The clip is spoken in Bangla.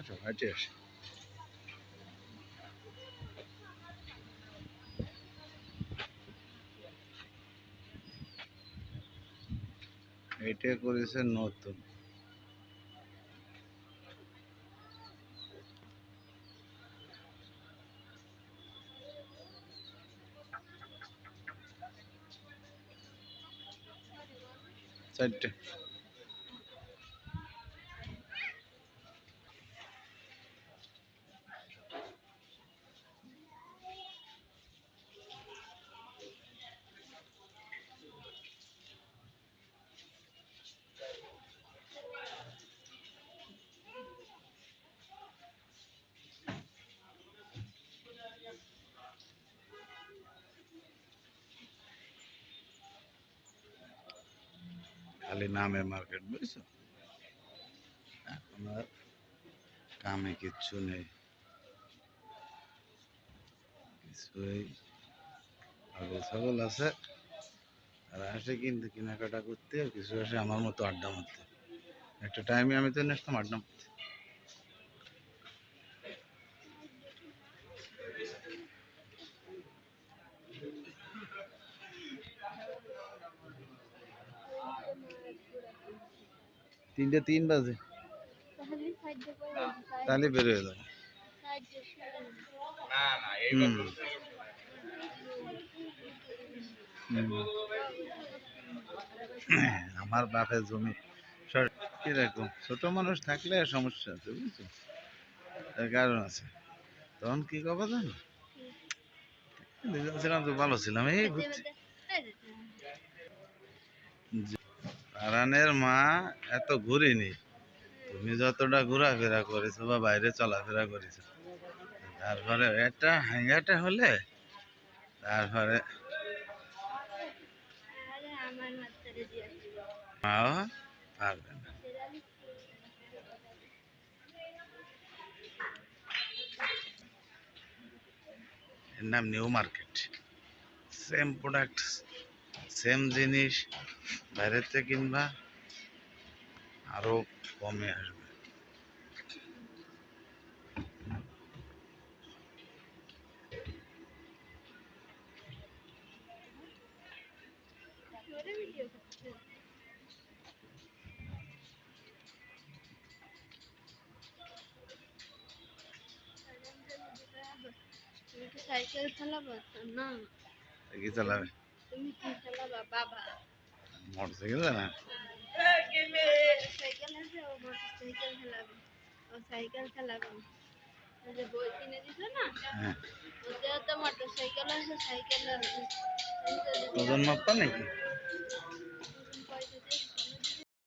আসো হাঁটে এটা করেছে নতুন। চারটে। খালি নামে মার্কেট, বুঝছ? এখন আর কামে কিচ্ছু নেই। কিছুই। ছাগল ছাগল আছে। আর আসে কিন্তু কেনাকাটা করতে কিছু আসে আমার মতো আড্ডা মারতে। একটা টাইমে আমি তো আসতাম আড্ডা মারতে। তিনটে তিন বাজে তাহলে বের হয়ে যাব। আমার বাপের জমি কীরকম ছোট মানুষ থাকলে সমস্যা আছে বুঝছ তার কারণ আছে তখন কি কবা জানো ছিলাম তো ভালো ছিলাম এই ঘুরছি আরানের মা এত ঘুরিনি। তুমি যতটা ঘোরাফেরা করেছ বা বাইরে চলাফেরা করেছ, তারপরে একটা হ্যাঙ্গাটা হলে, তারপরে মাও পারবে না। এর নাম New Market. Same product same জিনিস বাইরের থেকে কিনবা আরও কমে আসবে। সাইকেল চালাবো? না। কি চালাবে? তুমি কি চালাবা বাবা মোটর সাইকেল না? সাইকেল আছে ও মোটর সাইকেল চালাবে ও সাইকেল চালাবে ওই যে বই কিনে দিছো না মোটর আছে ওজন মাপবা নাকি?